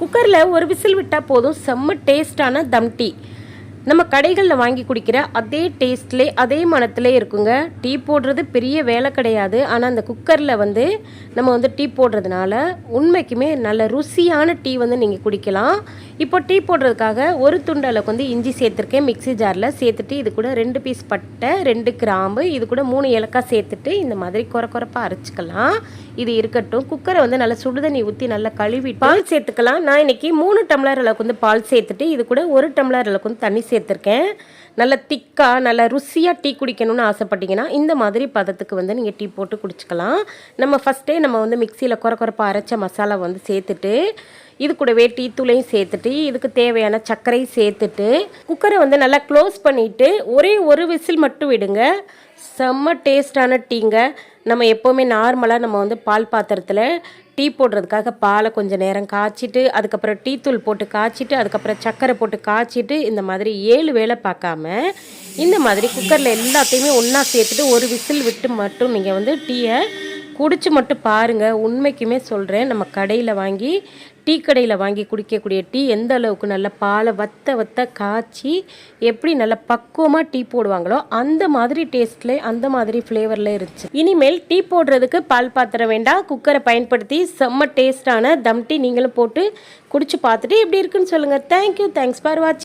குக்கரில் ஒரு விசில் விட்டால் போதும் செம்ம டேஸ்டான தம் டீ. நம்ம கடைகளில் வாங்கி குடிக்கிற அதே டேஸ்ட்லே அதே மனத்திலே இருக்குங்க. டீ போடுறது பெரிய வேலை கிடையாது. ஆனால் அந்த குக்கரில் வந்து நம்ம வந்து டீ போடுறதுனால உண்மைக்குமே நல்ல ருசியான டீ வந்து நீங்கள் குடிக்கலாம். இப்போ டீ போடுறதுக்காக ஒரு துண்டு அளவுக்கு வந்து இஞ்சி சேர்த்துருக்கேன். மிக்ஸி ஜாரில் சேர்த்துட்டு இது கூட ரெண்டு பீஸ் பட்டை ரெண்டு கிராம்பு இது கூட மூணு ஏலக்காய் சேர்த்துட்டு இந்த மாதிரி குறை குறைப்பாக அரைச்சிக்கலாம். இது இருக்கட்டும். குக்கரை வந்து நல்லா சுடுதண்ணி ஊற்றி நல்லா கழுவி பால் சேர்த்துக்கலாம். நான் இன்னைக்கு மூணு டம்ளர் அளவுக்கு வந்து பால் சேர்த்துட்டு இது கூட ஒரு டம்ளர் அளவுக்கு வந்து தண்ணி சேர்த்துருக்கேன். நல்ல திக்காக நல்ல ருசியாக டீ குடிக்கணும்னு ஆசைப்பட்டீங்கன்னா இந்த மாதிரி பதத்துக்கு வந்து நீங்கள் டீ போட்டு குடிச்சிக்கலாம். நம்ம ஃபஸ்ட்டே நம்ம வந்து மிக்சியில் குறை குறைப்பாக அரைச்ச மசாலா வந்து சேர்த்துட்டு இது கூடவே டீ தூளையும் சேர்த்துட்டு இதுக்கு தேவையான சர்க்கரை சேர்த்துட்டு குக்கரை வந்து நல்லா க்ளோஸ் பண்ணிவிட்டு ஒரே ஒரு விசில் மட்டும் விடுங்க. செம்ம டேஸ்டான டீங்க. நம்ம எப்போவுமே நார்மலாக நம்ம வந்து பால் பாத்திரத்தில் டீ போடுறதுக்காக பாலை கொஞ்சம் நேரம் காய்ச்சிட்டு அதுக்கப்புறம் டீ தூள் போட்டு காய்ச்சிட்டு அதுக்கப்புறம் சர்க்கரை போட்டு காய்ச்சிட்டு இந்த மாதிரி ஏழு வேளை பார்க்காம இந்த மாதிரி குக்கரில் எல்லாத்தையுமே ஒன்றா சேர்த்துட்டு ஒரு விசில் விட்டு மட்டும் நீங்கள் வந்து டீயை குடிச்சு மட்டும் பாருங்கள் உண்மைக்குமே சொல்கிறேன் நம்ம கடையில் வாங்கி டீ கடையில் வாங்கி குடிக்கக்கூடிய டீ எந்த அளவுக்கு நல்ல பாலை வத்த வத்த காய்ச்சி எப்படி நல்ல பக்குவமாக டீ போடுவாங்களோ அந்த மாதிரி டேஸ்ட்ல அந்த மாதிரி ஃப்ளேவரில் இருந்துச்சு. இனிமேல் டீ போடுறதுக்கு பால் பாத்திரம் வேண்டாம் குக்கரை பயன்படுத்தி செம்ம டேஸ்டான தம் டீ நீங்களும் போட்டு குடிச்சு பார்த்துட்டு எப்படி இருக்குன்னு சொல்லுங்கள் தேங்க்யூ தேங்க்ஸ் ஃபார் வாட்சிங்